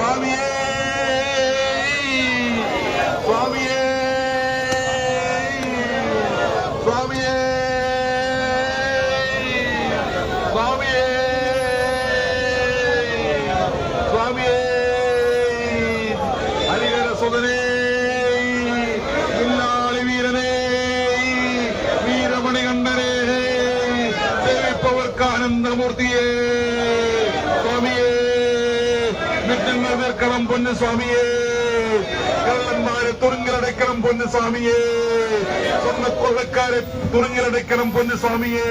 சுவாமியே തീർക്കണം പൊന്നു സ്വാമിയേ കള്ളന്മാരെ തുറങ്ങിലടയ്ക്കണം പൊന്നു സ്വാമിയേ സ്വർണക്കൊള്ളക്കാരെ തുറങ്ങിലടയ്ക്കണം പൊന്നു സ്വാമിയെ.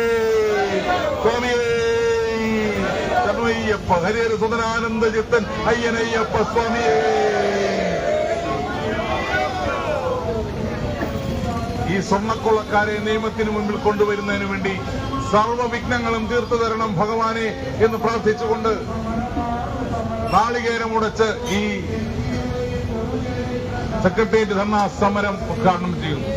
ശരണയ്യപ്പ ഹരിഹര സുതനാനന്ദ ചിത്തൻ അയ്യനയ്യപ്പ സ്വാമിയേ. ഈ സ്വർണക്കൊള്ളക്കാരെ നിയമത്തിന് മുമ്പിൽ കൊണ്ടുവരുന്നതിന് വേണ്ടി സർവവിഘ്നങ്ങളും തീർത്തു തരണം ഭഗവാനെ എന്ന് പ്രാർത്ഥിച്ചുകൊണ്ട് നാളികേരമുടച്ച് ഈ സെക്രട്ടേറിയറ്റ് ധർണാ സമരം ഉദ്ഘാടനം ചെയ്യുന്നു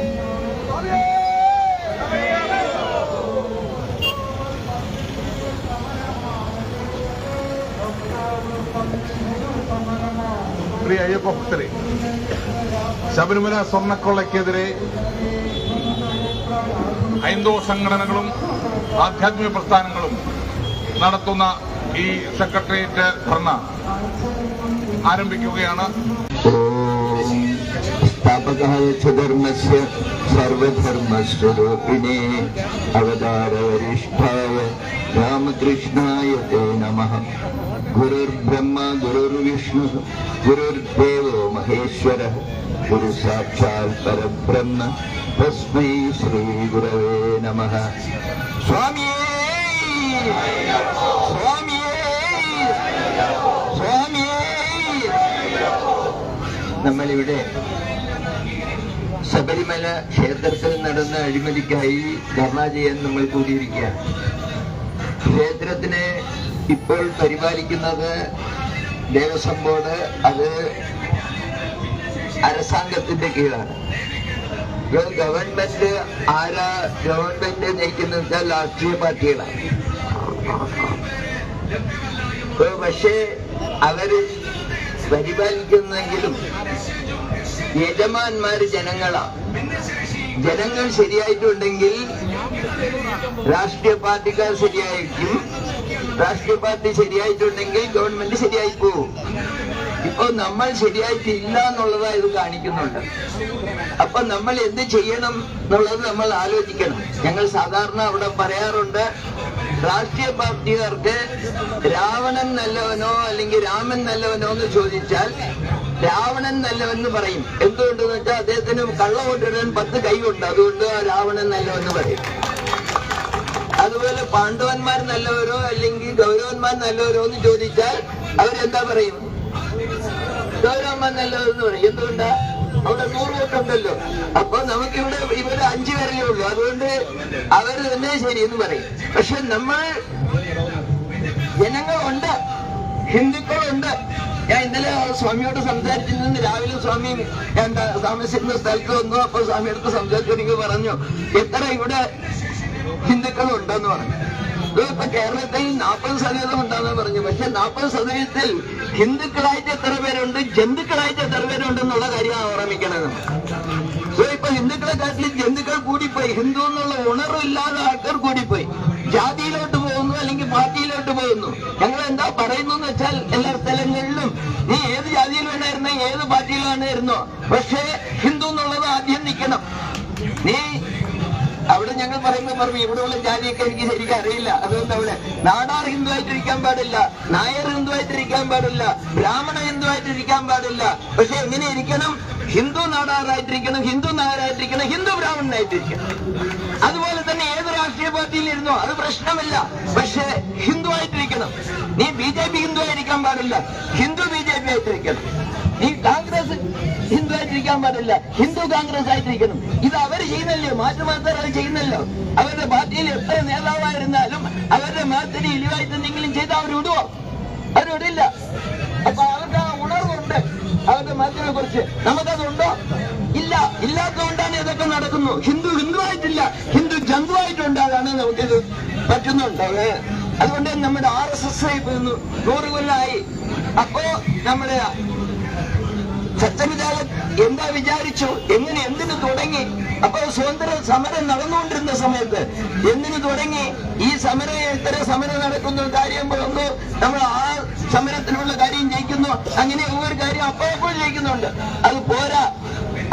പ്രിയ അയ്യപ്പ ഭക്തരെ ശബരിമല സ്വർണക്കൊള്ളയ്ക്കെതിരെ ഹൈന്ദവ സംഘടനകളും ആധ്യാത്മിക പ്രസ്ഥാനങ്ങളും നടത്തുന്ന ഈ സെക്രട്ടേറിയറ്റ് ധർണ ആരംഭിക്കുകയാണ്. ധർമ്മസ്യ സർവധർമ്മസ്വരൂപിണേ അവതാരവരിഷ്ഠായ രാമകൃഷ്ണായ തേ നമഃ. ഗുരുർബ്രഹ്മ ഗുരുർവിഷ്ണു ഗുരുർദേവോ മഹേശ്വര. ഗുരു സാക്ഷാൽ പരബ്രഹ്മ തസ്മൈ ശ്രീ ഗുരവേ നമഃ. സ്വാമിയേ! നമ്മളിവിടെ ശബരിമല ക്ഷേത്രത്തിൽ നടന്ന അഴിമതിക്കായി ധർണ ചെയ്യാൻ നമ്മൾ കൂടിയിരിക്കുകയാണ്. ക്ഷേത്രത്തിനെ ഇപ്പോൾ പരിപാലിക്കുന്നത് ദേവസ്വം ബോർഡ് അത് അരസാംഗത്തിന്റെ കീഴാണ്. ഗവൺമെന്റ് ആരാ ഗവൺമെന്റ് നയിക്കുന്ന രാഷ്ട്രീയ പാർട്ടികളാണ്. പക്ഷേ അവർ പരിപാലിക്കുന്നെങ്കിലും യജമാന്മാര് ജനങ്ങളാ. ജനങ്ങൾ ശരിയായിട്ടുണ്ടെങ്കിൽ രാഷ്ട്രീയ പാർട്ടിക്കാർ ശരിയായിരിക്കും. രാഷ്ട്രീയ പാർട്ടി ശരിയായിട്ടുണ്ടെങ്കിൽ ഗവൺമെന്റ് ശരിയായി പോകും ഇപ്പൊ നമ്മൾ ശരിയായിട്ടില്ല എന്നുള്ളതാ ഇത് കാണിക്കുന്നുണ്ട്. അപ്പൊ നമ്മൾ എന്ത് ചെയ്യണം എന്നുള്ളത് നമ്മൾ ആലോചിക്കണം. ഞങ്ങൾ സാധാരണ അവിടെ പറയാറുണ്ട് രാഷ്ട്രീയ പാർട്ടിക്കാർക്ക് രാവണൻ നല്ലവനോ അല്ലെങ്കിൽ രാമൻ നല്ലവനോ എന്ന് ചോദിച്ചാൽ രാവണൻ നല്ലവെന്ന് പറയും. എന്തുകൊണ്ടെന്ന് വെച്ചാൽ അദ്ദേഹത്തിന് കള്ള കള്ളവോട്ടിടാൻ പത്ത് കൈയുണ്ട്. അതുകൊണ്ട് രാവണൻ നല്ലവെന്ന് പറയും. അതുപോലെ പാണ്ഡവന്മാർ നല്ലവരോ അല്ലെങ്കിൽ ഗൗരവന്മാർ നല്ലവരോ എന്ന് ചോദിച്ചാൽ അവരെന്താ പറയും? ഗൗരവന്മാർ നല്ലവരെന്ന് പറയും. എന്തുകൊണ്ടാ? അവിടെ നൂറ് വോട്ടുണ്ടല്ലോ അപ്പൊ നമുക്കിവിടെ ഇവിടെ അഞ്ചു പേരല്ലേ ഉള്ളൂ. അതുകൊണ്ട് അവർ തന്നെ ശരി എന്ന് പറയും. പക്ഷെ നമ്മൾ ജനങ്ങളുണ്ട്. ഹിന്ദുക്കളുണ്ട്. ഞാൻ ഇന്നലെ സ്വാമിയോട് സംസാരിച്ചിരുന്നു. രാവിലെ സ്വാമി എന്താ താമസിക്കുന്ന സ്ഥലത്ത് വന്നു. അപ്പൊ സ്വാമിയോട് സംസാരിച്ചു. പറഞ്ഞു എത്ര ഇവിടെ ഹിന്ദുക്കളുണ്ടെന്ന് പറഞ്ഞു. ഇപ്പൊ കേരളത്തിൽ നാൽപ്പത് ശതമാനം ഉണ്ടാകാൻ പറഞ്ഞു. പക്ഷെ നാൽപ്പത് ശതമാനത്തിൽ ഹിന്ദുക്കളായിട്ട് എത്ര പേരുണ്ട്? ജന്തുക്കളായിട്ട് എത്ര പേരുണ്ട് എന്നുള്ള കാര്യമാണ് ഓർമ്മിക്കണത്. സോ ഇപ്പൊ ഹിന്ദുക്കളെ കാട്ടിൽ ജന്തുക്കൾ കൂടിപ്പോയി. ഹിന്ദു എന്നുള്ള ഉണർവില്ലാതെ ആൾക്കാർ കൂടിപ്പോയി. ജാതിയിലോട്ട് പോകുന്നു അല്ലെങ്കിൽ പാർട്ടിയിലോട്ട് പോകുന്നു. ഞങ്ങൾ എന്താ പറയുന്നു വെച്ചാൽ എല്ലാ സ്ഥലങ്ങളിലും നീ ഏത് ജാതിയിൽ വേണമായിരുന്നോ ഏത് പാർട്ടിയിൽ വേണമായിരുന്നോ പക്ഷേ പറയുമ്പോൾ പറഞ്ഞു ഇവിടെയുള്ള ജാതിയൊക്കെ എനിക്ക് ശരിക്കും അറിയില്ല. അതുകൊണ്ട് അവിടെ നാടാർ ഹിന്ദുവായിട്ടിരിക്കാൻ പാടില്ല നായർ ഹിന്ദുവായിട്ടിരിക്കാൻ പാടില്ല ബ്രാഹ്മണ ഹിന്ദുവായിട്ടിരിക്കാൻ പാടില്ല. പക്ഷെ എങ്ങനെ ഇരിക്കണം ഹിന്ദു നാടാറായിട്ടിരിക്കണം ഹിന്ദു നായരായിട്ടിരിക്കണം ഹിന്ദു ബ്രാഹ്മണനായിട്ടിരിക്കണം. അതുപോലെ തന്നെ ഏത് രാഷ്ട്രീയ പാർട്ടിയിൽ ഇരുന്നോ അത് പ്രശ്നമില്ല. പക്ഷെ ഹിന്ദു ആയിട്ടിരിക്കണം നീ ബി ജെ പി ഹിന്ദു ആയിരിക്കാൻ പാടില്ല. ഹിന്ദു ബി ജെ പി ആയിട്ടിരിക്കണം. നീ കോൺഗ്രസ് ഹിന്ദു ആയിട്ടിരിക്കാൻ പാടില്ല. ഹിന്ദു കോൺഗ്രസ് ആയിട്ടിരിക്കണം. ഇത് അവർ ചെയ്യുന്നല്ലോ? മാറ്റുമാറ്റാർ അത് ചെയ്യുന്നല്ലോ. അവരുടെ പാർട്ടിയിൽ എത്ര നേതാവായിരുന്നാലും അവരുടെ മതത്തിന് ഇലിവായിട്ട് എന്തെങ്കിലും ചെയ്ത് അവർ വിടുവോ? അവർ വിടില്ല. അപ്പൊ അവർക്ക് ആ ഉണർവുണ്ട്. അവരുടെ മതത്തിനെ കുറിച്ച്. നമുക്കതുണ്ടോ ഇല്ല. ഇല്ലാത്തതുകൊണ്ടാണ് ഇതൊക്കെ നടക്കുന്നു ഹിന്ദു ഹിന്ദു ആയിട്ടില്ല ഹിന്ദു ജന്തുവായിട്ടുണ്ട് അതാണ് നമുക്കിത് പറ്റുന്നുണ്ട്. അതുകൊണ്ട് നമ്മുടെ ആർ എസ് എസ് നൂറ് കൊല്ലമായി അപ്പോ നമ്മുടെ ചട്ടവിചാരം എന്താ വിചാരിച്ചു? എങ്ങനെ എന്തിനു തുടങ്ങി? അപ്പൊ സ്വതന്ത്ര സമരം നടന്നുകൊണ്ടിരുന്ന സമയത്ത് എന്തിനു തുടങ്ങി? ഈ സമരം എത്ര സമരം നടക്കുന്ന? കാര്യമ്പോഴൊന്നു നമ്മൾ ആ സമരത്തിലുള്ള കാര്യം ജയിക്കുന്നു. അങ്ങനെ ഒരു കാര്യം അപ്പോഴപ്പോൾ ജയിക്കുന്നുണ്ട്. അത് പോരാ.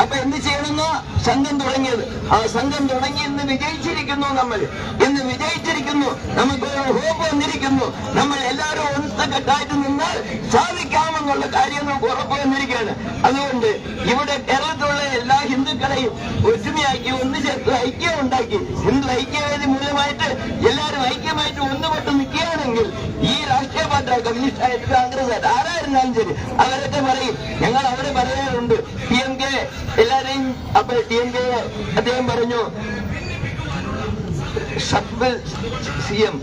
അപ്പൊ എന്ത് ചെയ്യണമെന്നോ സംഘം തുടങ്ങിയത്. ആ സംഘം തുടങ്ങി ഇന്ന് വിജയിച്ചിരിക്കുന്നു നമ്മൾ. ഇന്ന് വിജയിച്ചിരിക്കുന്നു. നമുക്ക് ഹോപ്പ് വന്നിരിക്കുന്നു. നമ്മൾ എല്ലാവരും ഒന്നക്കെട്ടായിട്ട് നിന്നാൽ സാധിക്കാമെന്നുള്ള കാര്യം നമുക്ക് ഉറപ്പ് വന്നിരിക്കുകയാണ്. അതുകൊണ്ട് ഇവിടെ കേരളത്തിലുള്ള എല്ലാ ഹിന്ദുക്കളെയും ഒറ്റുമയാക്കി ഒന്ന് ചേർത്ത് ഐക്യം ഉണ്ടാക്കി. ഹിന്ദു ഐക്യവേദി മൂലമായിട്ട് എല്ലാവരും ഐക്യമായിട്ട് ഒന്നുപെട്ട് നിൽക്കുകയാണെങ്കിൽ ഈ രാഷ്ട്രീയ പാർട്ടി കമ്മ്യൂണിസ്റ്റ് ആയിട്ട് കോൺഗ്രസ് ആയിട്ട് ആരായിരുന്നാലും ശരി അവരൊക്കെ പറയും ഞങ്ങൾ അവരെ പറയാറുണ്ട് പി എം കെ എല്ലാരെയും അപ്പൊ ടി എം കെ അദ്ദേഹം പറഞ്ഞു സബ് സി എം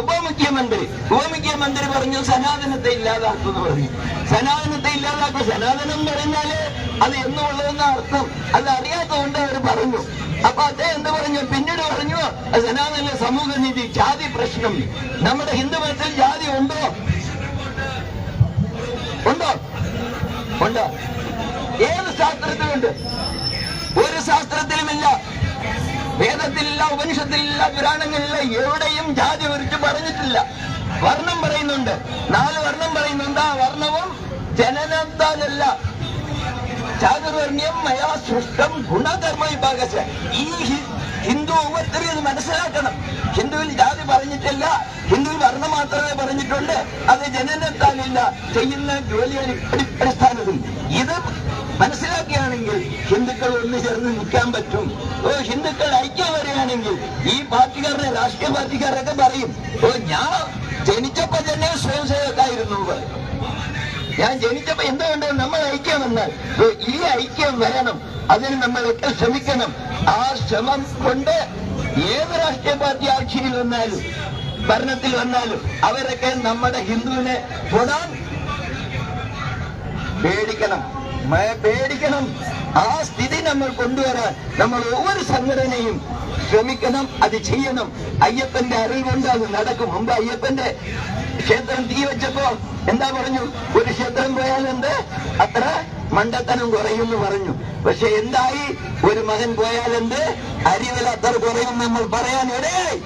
ഉപമുഖ്യമന്ത്രി. ഉപമുഖ്യമന്ത്രി പറഞ്ഞു സനാതനത്തെ ഇല്ലാതാക്കുമെന്ന് പറഞ്ഞു. സനാതനത്തെ ഇല്ലാതാക്കും. സനാതനം പറഞ്ഞാൽ അത് എന്നുള്ളതെന്ന അർത്ഥം അത് അറിയാത്തതുകൊണ്ട് അവർ പറഞ്ഞു. അപ്പൊ അദ്ദേഹം എന്ത് പറഞ്ഞു? പിന്നീട് പറഞ്ഞു സനാതന സമൂഹനീതി ജാതി പ്രശ്നം. നമ്മുടെ ഹിന്ദു മതത്തിൽ ജാതി ഉണ്ടോ? ഉണ്ടോ? ഉണ്ടോ? ഏത് ശാസ്ത്രത്തിലുണ്ട് ഒരു ശാസ്ത്രത്തിലുമില്ല. വേദത്തിലില്ല ഉപനിഷത്തിലില്ല പുരാണങ്ങളില്ല എവിടെയും ജാതി കുറിച്ച് പറഞ്ഞിട്ടില്ല. വർണം പറയുന്നുണ്ട്. നാല് വർണം പറയുന്നുണ്ട്. ആ വർണവും ജനനത്താലല്ല. ചാതുർവർണ്യം മയാ സൃഷ്ടം ഗുണകർമ്മ വിഭാഗശ. ഈ ഹിന്ദു ഒവ്വൊരുത്തരും ഇത് മനസ്സിലാക്കണം. ഹിന്ദുവിൽ ജാതി പറഞ്ഞിട്ടില്ല. ഹിന്ദുവിൽ വർണം മാത്രമേ പറഞ്ഞിട്ടുണ്ട്. അത് ജനനത്താലില്ല ചെയ്യുന്ന ജോലി അടി- അടി- അടിസ്ഥാനത്തിൽ ഇത് മനസ്സിലാക്കുകയാണെങ്കിൽ ഹിന്ദുക്കൾ ഒന്ന് ചേർന്ന് നിൽക്കാൻ പറ്റും. ഓ ഹിന്ദുക്കൾ ഐക്യം വരികയാണെങ്കിൽ ഈ പാർട്ടിക്കാരുടെ രാഷ്ട്രീയ പാർട്ടിക്കാരൊക്കെ പറയും ഓ ഞാൻ ജനിച്ചപ്പോ തന്നെ സ്വയം സേവക്കായിരുന്നു പറയും ഞാൻ ജനിച്ചപ്പോ എന്തുകൊണ്ട് നമ്മൾ ഐക്യം എന്നാൽ ഈ ഐക്യം വരണം. അതിന് നമ്മളൊക്കെ ശ്രമിക്കണം. ആ ശ്രമം കൊണ്ട് ഏത് രാഷ്ട്രീയ പാർട്ടി ആക്ഷിയിൽ വന്നാലും ഭരണത്തിൽ വന്നാലും അവരൊക്കെ നമ്മുടെ ഹിന്ദുവിനെ തൊടാൻ പേടിക്കണം. പേടിക്കണം. ആ സ്ഥിതി നമ്മൾ കൊണ്ടുവരാൻ നമ്മൾ ഒവ്വൊരു സംഘടനയും ശ്രമിക്കണം അത് ചെയ്യണം. അയ്യപ്പന്റെ അറിവുകൊണ്ട് അത് നടക്കും. മുമ്പ് അയ്യപ്പന്റെ ക്ഷേത്രം തീ വെച്ചപ്പോ എന്താ പറഞ്ഞു? ഒരു ക്ഷേത്രം പോയാൽ എന്ത്? അത്ര മണ്ടത്തനം കുറയുമെന്ന് പറഞ്ഞു. പക്ഷെ എന്തായി? ഒരു മകൻ പോയാൽ എന്ത്? അറിവിൽ അത്ര കുറയും നമ്മൾ പറയാൻ ഇടയായി.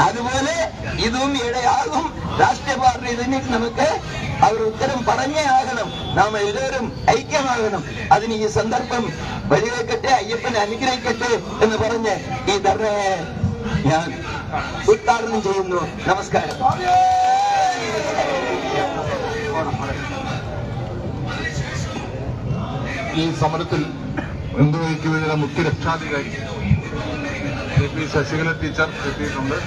അതുപോലെ ഇതും ഇടയാകും. രാഷ്ട്രീയ പാർട്ടി ഇതിന് നമുക്ക് അവർ ഉത്തരം പറഞ്ഞേ ആകണം. നാം എല്ലാവരും ഐക്യമാകണം. അതിന് ഈ സന്ദർഭം വഴിവെക്കട്ടെ അയ്യപ്പനെ അനുഗ്രഹിക്കട്ടെ എന്ന് പറഞ്ഞ് ഈ ധർണയെ ഞാൻ ഉദ്ഘാടനം ചെയ്യുന്നു. നമസ്കാരം. ഈ സമരത്തിൽ ഹിന്ദുവൈക്ക് വേണ്ടിയുടെ മുഖ്യ രക്ഷാധികാരി കെ പി ശശികല ടീച്ചർ എത്തിയിട്ടുണ്ട്.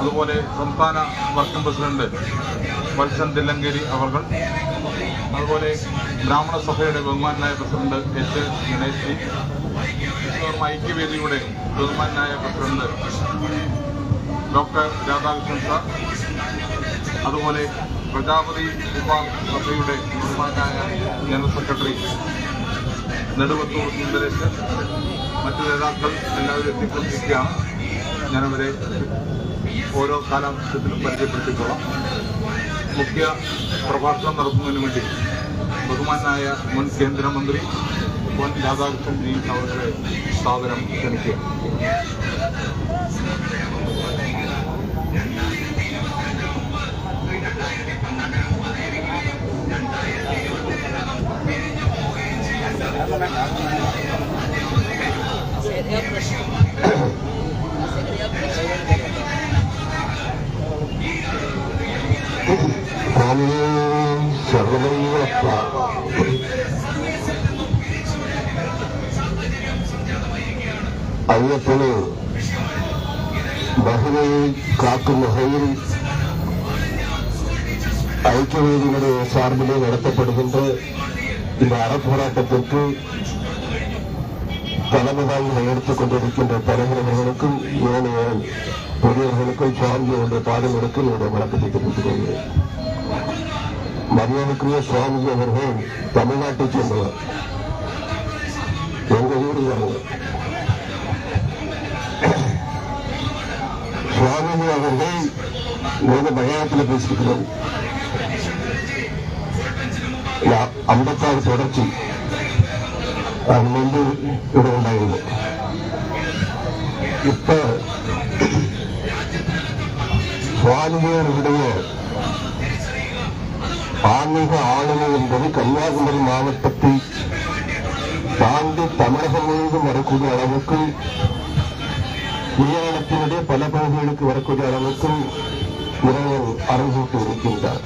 അതുപോലെ സംസ്ഥാന വർക്കിംഗ് പ്രസിഡന്റ് വത്സൻ തില്ലങ്കേരി അവർകൾ. അതുപോലെ ബ്രാഹ്മണ സഭയുടെ ബഹുമാനായ പ്രസിഡന്റ് എച്ച്. ഗണേഷ് ജി ഐക്യവേദിയുടെ ബഹുമാനായ പ്രസിഡന്റ് ഡോക്ടർ രാധാകൃഷ്ണൻ സാർ. അതുപോലെ പ്രജാപതി ഉപസഭയുടെ ബഹുമാനായ ജനറൽ സെക്രട്ടറി നെടുവത്തൂർ സുന്ദരേശൻ. മറ്റു നേതാക്കൾ എല്ലാവരും എത്തിക്കൊണ്ടിരിക്കുകയാണ്. ഞാനവരെ ഓരോ കാലാവസ്ഥത്തിലും പരിചയപ്പെടുത്തിക്കൊള്ളാം മുഖ്യ പ്രഭാഷണം നടത്തുന്നതിന് വേണ്ടി ബഹുമാനായ മുൻ കേന്ദ്രമന്ത്രി പൊൻ രാധാകൃഷ്ണൻ ജി അവരുടെ സ്ഥാപനം ക്ഷണിക്കുക. സ്വാമിയേ ശരണമയ്യപ്പ അയ്യപ്പന് മഹിമയെ കാക്കുന്ന ഹൈൽ ஐக்கியவேதிகளுடைய சார்பிலே நடத்தப்படுகின்ற இந்த அறப்போராட்டத்திற்கு தலைமையாக எடுத்துக் கொண்டிருக்கின்ற தலைவர்களுக்கும் ஏனைய பெரியவர்களுக்கும் சுவாமியோட பாடலுக்கு என்னுடைய வழக்கத்தை தெரிவித்துக் கொள்கிறேன் மரியாதைக்குரிய சுவாமிஜி அவர்கள் தமிழ்நாட்டை சேர்ந்தவர். எங்க ஊர் சுவாமிஜி அவர்கள் மிக மலையாளத்தில் பேசியிருக்கிறோம் ஐம்பத்தாறு தொடர்ச்சி. அது வந்து இடம் இப்ப சுவாமியோருடைய ஆன்மீக ஆளுமை என்பது கன்னியாகுமரி மாவட்டத்தை தாண்டி தமிழகம் முழுவதும் வரக்கூடிய அளவுக்கும் விஞ்ஞானத்தினுடைய பல பகுதிகளுக்கு வரக்கூடிய அளவுக்கும் இறைவன் அரங்கூட்டி இருக்கின்றார்.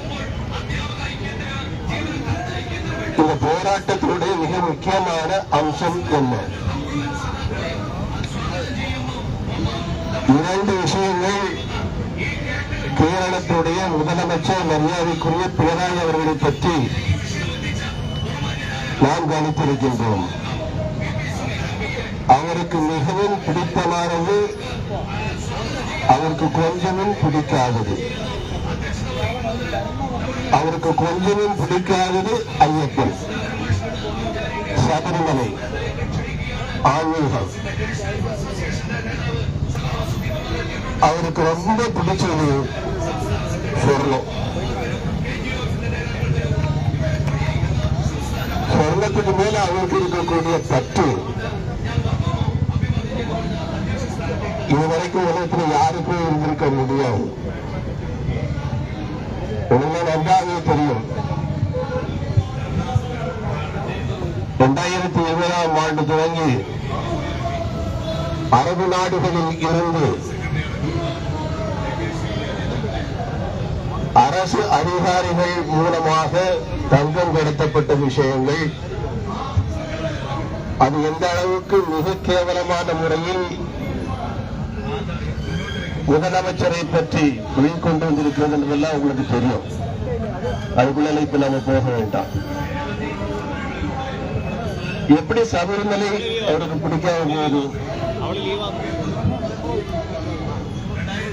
இந்த போராட்டத்தினுடைய மிக முக்கியமான அம்சம் என்ன? இரண்டு விஷயங்கள் கேரளத்துடைய முதலமைச்சர் மரியாதைக்குரிய பினராயி அவர்களை பற்றி நாம் கவனித்திருக்கின்றோம். அவருக்கு மிகவும் பிடித்தமானது அவருக்கு கொஞ்சமும் பிடிக்காதது. அவருக்கு கொஞ்சமும் பிடிக்காதது ஐயப்பன். சபரிமலை ஆன்மீகம். அவருக்கு ரொம்ப பிடிச்சது சொர்ணம் சொர்ணத்துக்கு மேல அவருக்கு இருக்கக்கூடிய பற்று இதுவரைக்கும் உலகத்துல யாருக்கும் இருந்திருக்க முடியாது உண்மை நன்றாகவே தெரியும் இரண்டாயிரத்தி இருபதாம் ஆண்டு துவங்கி அரபு நாடுகளில் இருந்து அரசு அதிகாரிகள் மூலமாக தங்கம் கடத்தப்பட்ட விஷயங்கள். அது எந்த அளவுக்கு மிக கேவலமான முறையில் முதலமைச்சரை பற்றி வெளிக்கொண்டு வந்திருக்கிறது என்பதெல்லாம் உங்களுக்கு தெரியும். அதுக்குள்ள இப்ப நாம போக வேண்டாம். எப்படி சபரிமலை அவருக்கு பிடிக்காத போது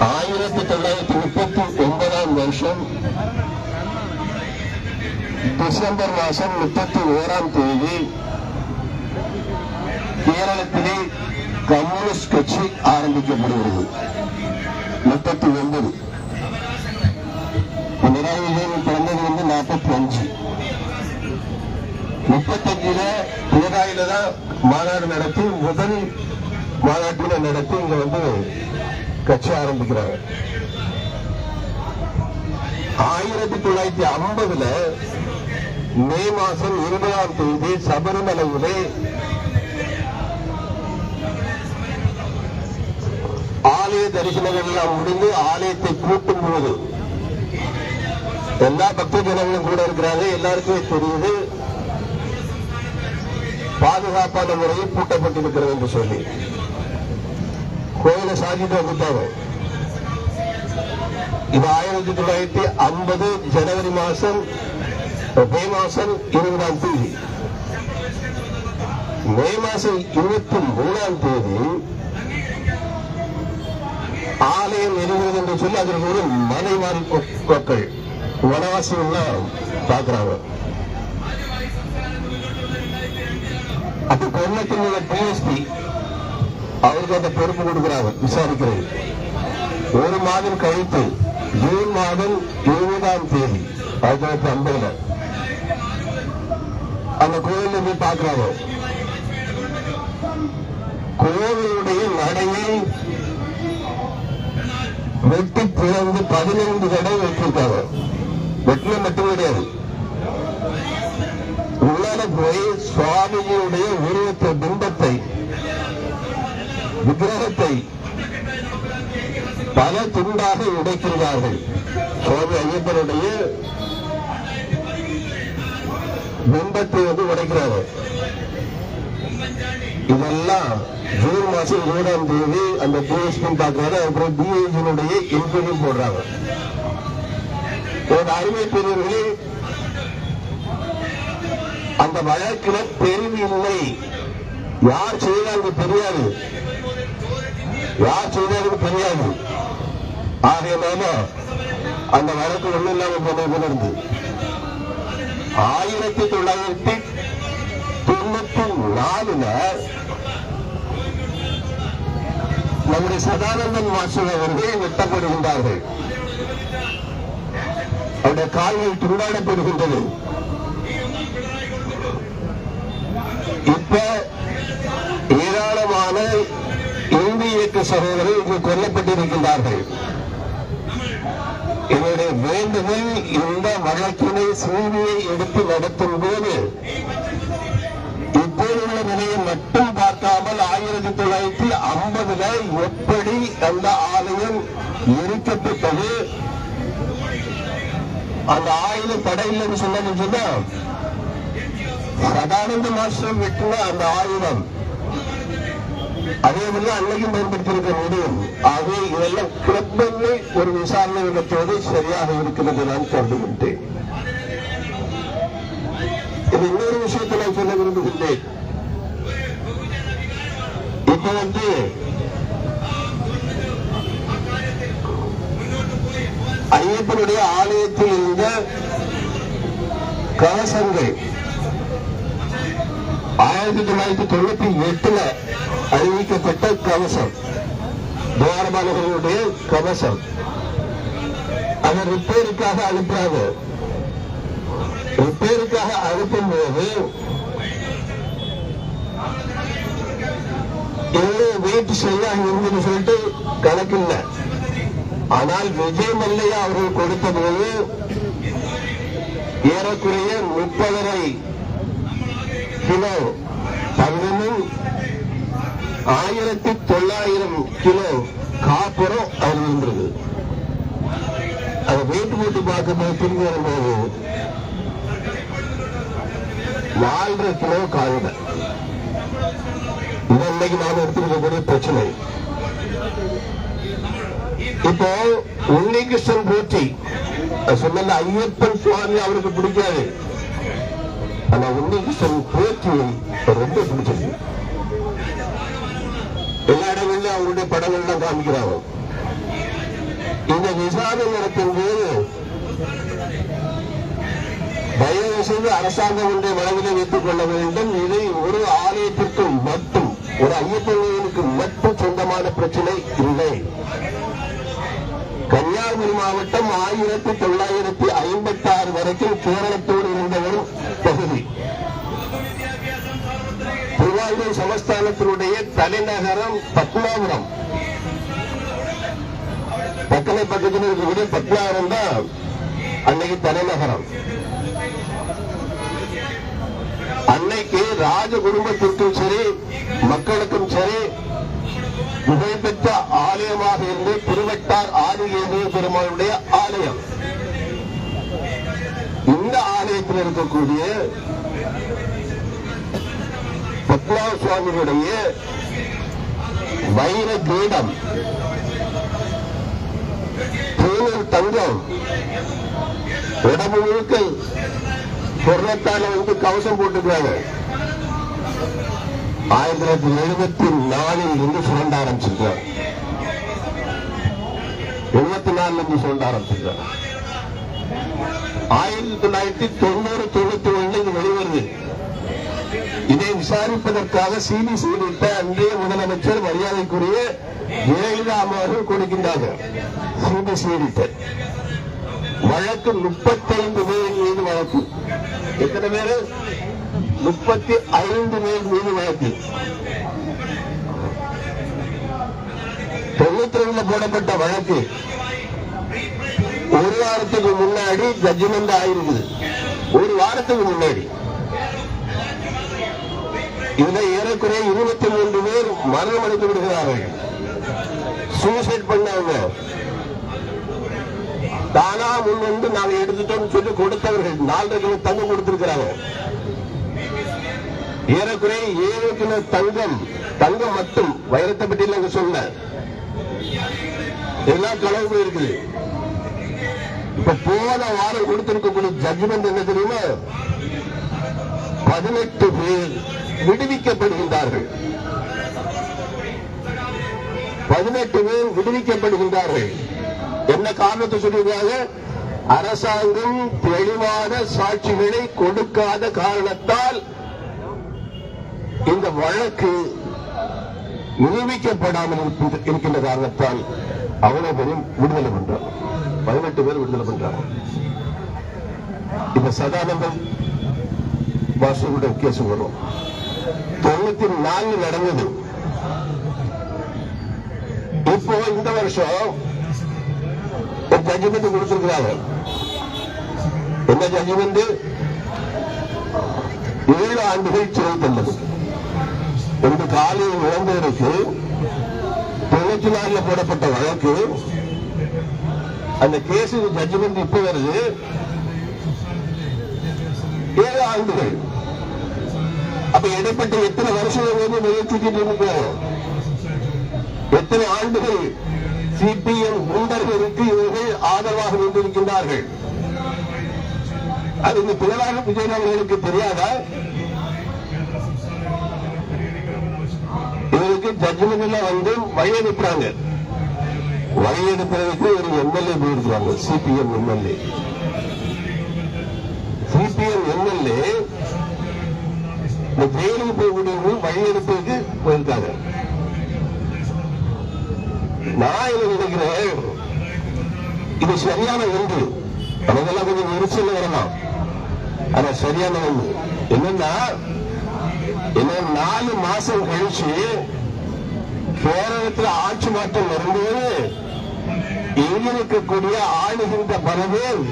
ஆயிரத்தி தொள்ளாயிரத்தி முப்பத்தி ஒன்பதாம் வருஷம் டிசம்பர் மாசம் முப்பத்தி ஓராம் தேதி கேரளத்திலே கம்யூனிஸ்ட் கட்சி ஆரம்பிக்கப்படுகிறது. முப்பத்தி ஒன்பது. பினராயி விஜயன் பிறந்தது வந்து நாற்பத்தி அஞ்சு. முப்பத்தஞ்சுல பினராயில தான் மாநாடு நடத்தி முதல் மாநாட்டில நடத்தி இங்க வந்து கட்சி ஆரம்பிக்கிறாங்க. ஆயிரத்தி தொள்ளாயிரத்தி ஐம்பதுல மே மாசம் இருபதாம் தேதி சபரிமலையிலே ஆலய தரிசனங்கள் எல்லாம் முடிந்து ஆலயத்தை கூட்டும் போது எல்லா பக்த ஜனங்களும் கூட இருக்கிறாங்க எல்லாருக்குமே தெரியுது. பாதுகாப்பான முறையில் பூட்டப்பட்டிருக்கிறது என்று சொல்லி. கோயிலை சாதிட்டு வந்துட்டாங்க இது ஆயிரத்தி தொள்ளாயிரத்தி ஐம்பது ஜனவரி மாசம் மே மாசம் இருபதாம் தேதி. மே மாசம் இருபத்தி மூணாம் தேதி ஆலயம் எரிகிறது என்று சொல்லி அதற்கு ஒரு மலைவாரி மக்கள் வனவாசிகள்லாம் பார்க்கிறாங்க. அப்ப கொல்லத்தில் உள்ள பிஎஸ்பி அவருக்கு அந்த பொறுப்பு கொடுக்கிறாங்க விசாரிக்கிறது ஒரு மாதம் கழித்து ஜூன் மாதம் இருபதாம் தேதி ஆயிரத்தி தொள்ளாயிரத்தி ஐம்பதுல அந்த கோயில போய் பார்க்கிறாரு கோவிலுடைய நடையை வெட்டி பிறந்து பதினைந்து தடவை வெட்டிருக்காங்க வெட்டின மட்டும் கிடையாது. உள்ளால போய் சுவாமியுடைய உருவத்தை பிம்பத்தை விக்கிரகத்தை பல துண்டாக உடைக்கிறார்கள். சுவாமி ஐயப்பனுடைய பிம்பத்தை வந்து உடைக்கிறார்கள் இதெல்லாம் ஜூன் மாசம் இருபதாம் தேதி அந்த டிஎஸ்பி பார்க்கறாரு. அப்புறம் டிஐஜினுடைய இன்குவரி போடுறாங்க. ஒரு அருமை பெரியவர்களே அந்த வழக்கில் தெரிவு யார் செய்தாங்க தெரியாது. யார் செய்தாலும் தெரியாது. ஆகையனால அந்த வழக்கு ஒண்ணு இல்லாம போனது ஆயிரத்தி தொள்ளாயிரத்தி தொண்ணூத்தி நாலுல நம்முடைய சதானந்தன் மாஸ்டர் அவர்கள் வெட்டப்படுகின்றார்கள். அவருடைய கால்கள் துண்டாடப்படுகின்றது. இப்ப இந்திய இயக்க இங்கு கொல்லப்பட்டிருக்கின்றார்கள். இவருடைய வேண்டுதல் இந்த வழக்கினை சூழ்நிலை எடுத்து நடத்தும் போது இப்போதுள்ள நிலையை மட்டும் பார்க்காமல் ஆயிரத்தி தொள்ளாயிரத்தி ஐம்பதுல எப்படி அந்த ஆலயம் எரிக்கப்பட்டது? அந்த ஆயுதம் தடையில்லைன்னு சொன்னது சொன்னா சதானந்த மாஸ்டர் வெட்டின அந்த ஆயுதம் அதே மாதிரி அன்னைக்கும் பயன்படுத்தியிருக்க முடியும் ஆகவே இதெல்லாம் குழப்பங்கள் ஒரு விசாரணை இடத்தோடு சரியாக இருக்கிறது நான் கருதுகின்றேன். இது இன்னொரு விஷயத்தை நான் சொல்ல விரும்புகின்றேன். இப்ப வந்து ஐயப்பனுடைய ஆலயத்தில் இருந்த கவசங்கள் ஆயிரத்தி தொள்ளாயிரத்தி தொண்ணூத்தி எட்டுல அறிவிக்கப்பட்ட கவசம் துவாரபாலகர்களுடைய கவசம் அதை ரிப்பேருக்காக அனுப்புறாங்க. ரிப்பேருக்காக அனுப்பும் போது எவ்வளவு வெயிட் சரியா இருந்ததுன்னு சொல்லிட்டு கணக்கில்ல. ஆனால் விஜய் மல்லையா அவர்கள் கொடுத்த போது ஏறக்குறைய முப்பதரை கிலோ பதினொன்று ஆயிரத்தி தொள்ளாயிரம் கிலோ காப்பரும் அதில் இருந்தது. அதை வெயிட் போட்டு பார்க்கும்போது திரும்பி வரும்போது நாலரை கிலோ காயுத இது இன்னைக்கு நாம எடுத்துருக்கக்கூடிய பிரச்சனை. இப்போ உன்னிகிருஷ்ணன் போற்றி சொன்ன ஐயப்பன் சுவாமி அவருக்கு பிடிக்காது. ஆனா உன்னிகிருஷ்ணன் போற்றியை ரொம்ப பிடிச்சது. எல்லா இடங்களிலும் அவருடைய படங்கள்லாம் காமிக்கிறாங்க இந்த விசாரணை நடத்தும் போது தயவு செய்து அரசாங்கம் ஒன்றை மனதில் வைத்துக் கொள்ள வேண்டும். இதை ஒரு ஆலயத்திற்கு மட்டும் ஒரு ஐயப்பன் கோயிலுக்கு மட்டும் சொந்தமான பிரச்சனை இல்லை. கன்னியாகுமரி மாவட்டம் ஆயிரத்தி தொள்ளாயிரத்தி ஐம்பத்தி ஆறு வரைக்கும் கேரளத்தோடு இருந்த ஒரு பகுதி. திருவாரூர் சமஸ்தானத்தினுடைய தலைநகரம் பத்மாபுரம். பக்கமே பக்கத்தில் இருக்கக்கூடிய பத்மாபுரம் தான் அன்னைக்கு தலைநகரம். அன்னைக்கு ராஜ குடும்பத்திற்கும் சரி மக்களுக்கும் சரி புகழ்பெற்ற ஆலயமாக இருந்து திருவட்டார் ஆதிகேந்திர பெருமாளுடைய ஆலயம். இந்த ஆலயத்தில் இருக்கக்கூடிய பத்மா சுவாமிகளுடைய வைர கீடம் தேனூர் தங்கம். உடம்பு முழுக்க பொருளத்தால வந்து கவசம் போட்டுக்கிறாங்க ஆயிரத்தி தொள்ளாயிரத்தி எழுபத்தி நாலில் இருந்து சுரண்ட ஆரம்பிச்சிருக்காங்க எழுபத்தி நாலுல இருந்து சுரண்ட ஆரம்பிச்சிருக்காங்க ஆயிரத்தி தொள்ளாயிரத்தி தொண்ணூறு தொண்ணூத்தி ஒண்ணு இது வெளிவருது. இதை விசாரிப்பதற்காக சிபிசிஐடிட்ட அன்றைய முதலமைச்சர் மரியாதைக்குரிய ஜெயலலிதா அவர்கள் கொடுக்கின்றார்கள் சிபிசிஐடிட்ட வழக்கு முப்பத்தைந்து பேர் மீது வழக்கு. எத்தனை பேரு? முப்பத்தி ஐந்து பேர் மீது வழக்கு. தொண்ணூத்தி ரெண்டுல போடப்பட்ட வழக்கு. ஒரு வாரத்துக்கு முன்னாடி ஜட்ஜ்மெண்ட் ஆயிருக்குது. ஒரு வாரத்துக்கு முன்னாடி. இதுல ஏறக்குறைய இருபத்தி மூன்று பேர் மரணம் அடைந்து விடுகிறார்கள். சூசைட் பண்ணாங்க. தானா முன் வந்து நாங்க எடுத்துட்டோம்னு சொல்லி கொடுத்தவர்கள் நாலரை கிலோ தங்கம் கொடுத்திருக்கிறாங்க. ஏறக்குறைய ஏழு கிலோ தங்கம் தங்கம் மட்டும் வைரத்தை பற்றி நாங்க சொல்ல எல்லாம் களவு போயிருக்குது. இப்ப போன வாரம் கொடுத்திருக்கக்கூடிய ஜட்ஜ்மெண்ட் என்ன தெரியுமா? பதினெட்டு பேர் விடுவிக்கப்படுகின்றார்கள். பதினெட்டு பேர் விடுவிக்கப்படுகின்றார்கள். என்ன காரணத்தை சொல்லியிருக்காங்க? அரசாங்கம் தெளிவான சாட்சிகளை கொடுக்காத காரணத்தால் இந்த வழக்கு நிரூபிக்கப்படாமல் இருக்கின்ற காரணத்தால் அவ்வளவு பேரும் விடுதலை பண்றாங்க பதினெட்டு பேர் விடுதலை பண்றாங்க இப்ப சதானந்தம் மாஸ்டரோட கேஸ் வரும் தொண்ணூத்தி நாலு நடந்தது. இப்போ இந்த வருஷம் ஒரு ஜட்ஜ்மெண்ட் கொடுத்திருக்கிறாங்க. என்ன ஜட்ஜ்மெண்ட் ஏழு ஆண்டுகள் சிறை தண்டனை. இந்த காலையில் இழந்தவருக்கு தொண்ணூத்தி நாலுல போடப்பட்ட வழக்கு. அந்த கேஸ் ஜட்ஜ்மெண்ட் இப்ப வருது. ஏழு ஆண்டுகள். அப்ப இடைப்பட்ட எத்தனை வருஷங்கள் வந்து முயற்சிக்கிட்டு இருக்கோம் எத்தனை ஆண்டுகள் சிபிஎம் குண்டர்களுக்கு இவர்கள் ஆதரவாக நின்றிருக்கின்றார்கள்? அது இந்த பிளவாக விஜயன் அவர்களுக்கு தெரியாதா? இவருக்கு ஜட்ஜ்மெண்ட் எல்லாம் வந்து வழி அனுப்புறாங்க வழி அனுப்புறதுக்கு ஒரு எம்எல்ஏ போயிருக்கிறாங்க சிபிஎம் எம்எல்ஏ சிபிஎம் எம்எல்ஏ இந்த ஜெயிலுக்கு போகக்கூடியவங்க வழி அனுப்புறதுக்கு போயிருக்காங்க நான் என்ன நினைக்கிறேன்? இது சரியான ஒன்று. நமக்கெல்லாம் கொஞ்சம் எரிச்சல் வரலாம். ஆனா சரியான ஒன்று. என்னன்னா என்ன நாலு மாசம் கழிச்சு கேரளத்துல ஆட்சி மாற்றம் வரும்போது இங்க இருக்கக்கூடிய ஆளுகின்ற பல பேர்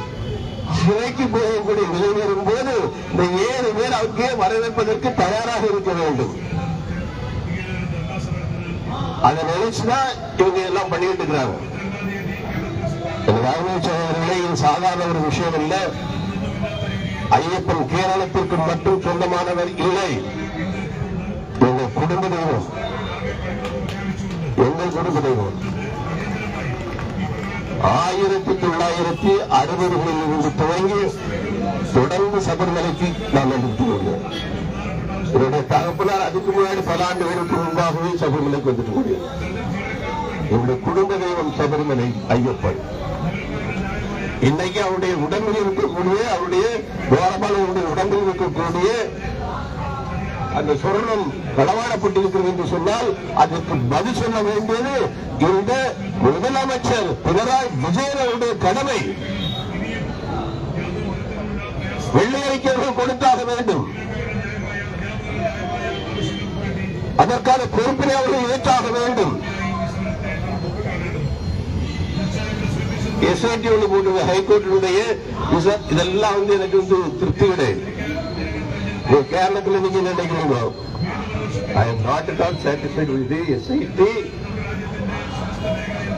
சிலைக்கு போகக்கூடிய நிலை வரும்போது இந்த ஏழு பேர் அங்கே வரவேற்பதற்கு தயாராக இருக்க வேண்டும். அதை நினைச்சுதான் இவங்க எல்லாம் பண்ணிட்டு இருக்கிறாங்க. ராமேஸ்வரர்களே இது சாதாரண ஒரு விஷயம் இல்லை. ஐயப்பன் கேரளத்திற்கு மட்டும் சொந்தமானவர் இல்லை. எங்கள் குடும்ப தெய்வம். எங்கள் குடும்ப தெய்வம். ஆயிரத்தி தொள்ளாயிரத்தி அறுபதுகளில் இருந்து துவங்கி தொடர்ந்து சபரிமலைக்கு நாம் எடுத்து வருவோம் என்னுடைய தகப்பனார் அதுக்கு முன்னாடி பல ஆண்டுகளுக்கு முன்பாகவே சபரிமலைக்கு வந்துட்டு முடியும் என்னுடைய குடும்ப தெய்வம் சபரிமலை ஐயப்பன். இன்னைக்கு அவருடைய உடம்பில் இருக்கக்கூடிய அவருடைய கோரபாலனுடைய உடம்பில் இருக்கக்கூடிய அந்த சொர்ணம் களவாடப்பட்டிருக்கிறது என்று சொன்னால் அதற்கு பதில் சொல்ல வேண்டியது இந்த முதலமைச்சர் பினராயி அவருடைய கடமை. வெள்ளை அறிக்கைகள் கொடுத்தாக வேண்டும். அதற்கான பொறுப்பினை அவர்கள் ஏற்றாக வேண்டும். எஸ்ஐடி ஒன்று போட்டு ஹைகோர்ட்டினுடைய இதெல்லாம் வந்து எனக்கு வந்து திருப்தி கிடையாது. நீங்க கேரளத்தில் நீங்க என்ன நினைக்கிறீங்க I am not at all satisfied with the SIT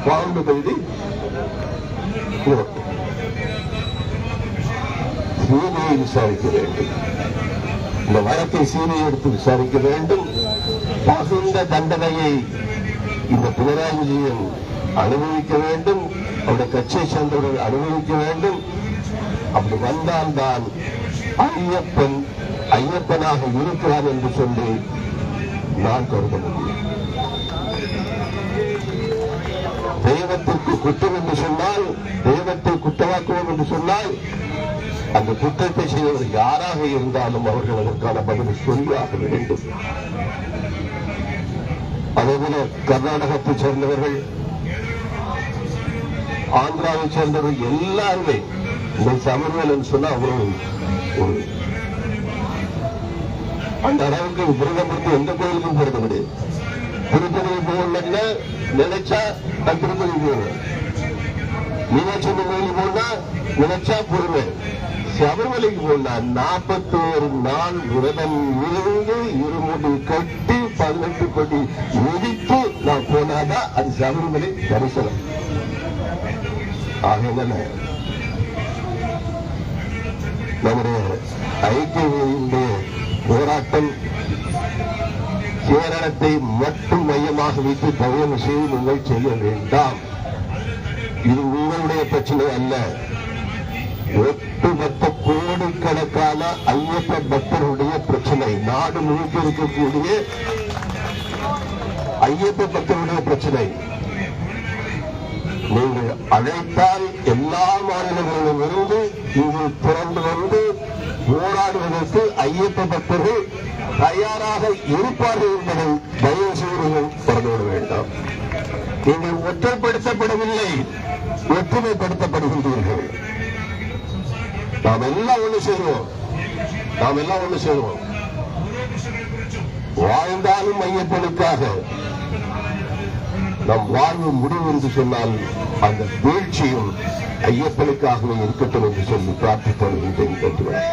formed by the CBI விசாரிக்க வேண்டும். இந்த வழக்கை சிபிஐ எடுத்து விசாரிக்க வேண்டும். தகுந்த தண்டனையை இந்த பினராயி விஜயன் அனுபவிக்க வேண்டும். அவருடைய கட்சியை சேர்ந்தவர்கள் அனுபவிக்க வேண்டும். அப்படி வந்தால்தான் ஐயப்பன் ஐயப்பனாக இருக்கிறார் என்று சொல்லி நான் கருத முடியும். தெய்வத்திற்கு குற்றம் என்று சொன்னால் தெய்வத்தை குற்றமாக்குவோம் என்று சொன்னால் அந்த குற்றத்தை செய்வது யாராக இருந்தாலும் அவர்கள் அதற்கான பதிலை சொல்லியாக வேண்டும். அதேபோல கர்நாடகத்தை சேர்ந்தவர்கள் ஆந்திராவை சேர்ந்தவர்கள் எல்லாருமே இந்த சமர்வேலன் சொன்னா அவ்வளவு ஒரு அந்த அளவுக்கு விரதம் கொடுத்து எந்த கோயிலுக்கும் போறது கிடையாது. திருப்பதி போகணும்னா நினைச்சா நான் திருப்பதி போவேன் மீனாட்சி கோயிலுக்கு போனா நினைச்சா போடுவேன் சபரிமலைக்கு போனா நாற்பத்தோரு நாள் விரதம் இருந்து இருமுடி கட்டி பதினெட்டு கோடி முடித்து நான் போனாதான் அது சபரிமலை தரிசனம். ஆகையினால நம்முடைய ஐக்கிய போராட்டம் கேரளத்தை மட்டும் மையமாக வைத்து தவிர செய்து நீங்கள் செய்ய வேண்டாம். இது உங்களுடைய பிரச்சனை அல்ல. ஒட்டுமொத்த கோடிக்கணக்கான ஐயப்ப பக்தருடைய பிரச்சனை. நாடு முழுக்க இருக்கக்கூடிய ஐயப்ப பக்தருடைய பிரச்சனை. நீங்கள் அழைத்தால் எல்லா மாநிலங்களிலும் இருந்து இங்கு திறந்து வந்து போராடுவதற்கு ஐயப்ப பக்தர்கள் தயாராக இருப்பார்கள் என்பதை தயவு செய்து மறந்துவிட வேண்டாம். நீங்கள் ஒற்றைப்படுத்தப்படவில்லை ஒற்றுமைப்படுத்தப்படுகின்றீர்கள். நாம் எல்லாம் ஒண்ணு சேருவோம். நாம் எல்லாம் ஒண்ணு சேருவோம். வாழ்ந்தாலும் ஐயப்பனுக்காக நம் வாழ்வு முடிவு என்று சொன்னால் அந்த வீழ்ச்சியும் ஐயப்பனுக்காகவே இருக்கட்டும் என்று சொல்லி பிரார்த்தித்து வருகின்றேன்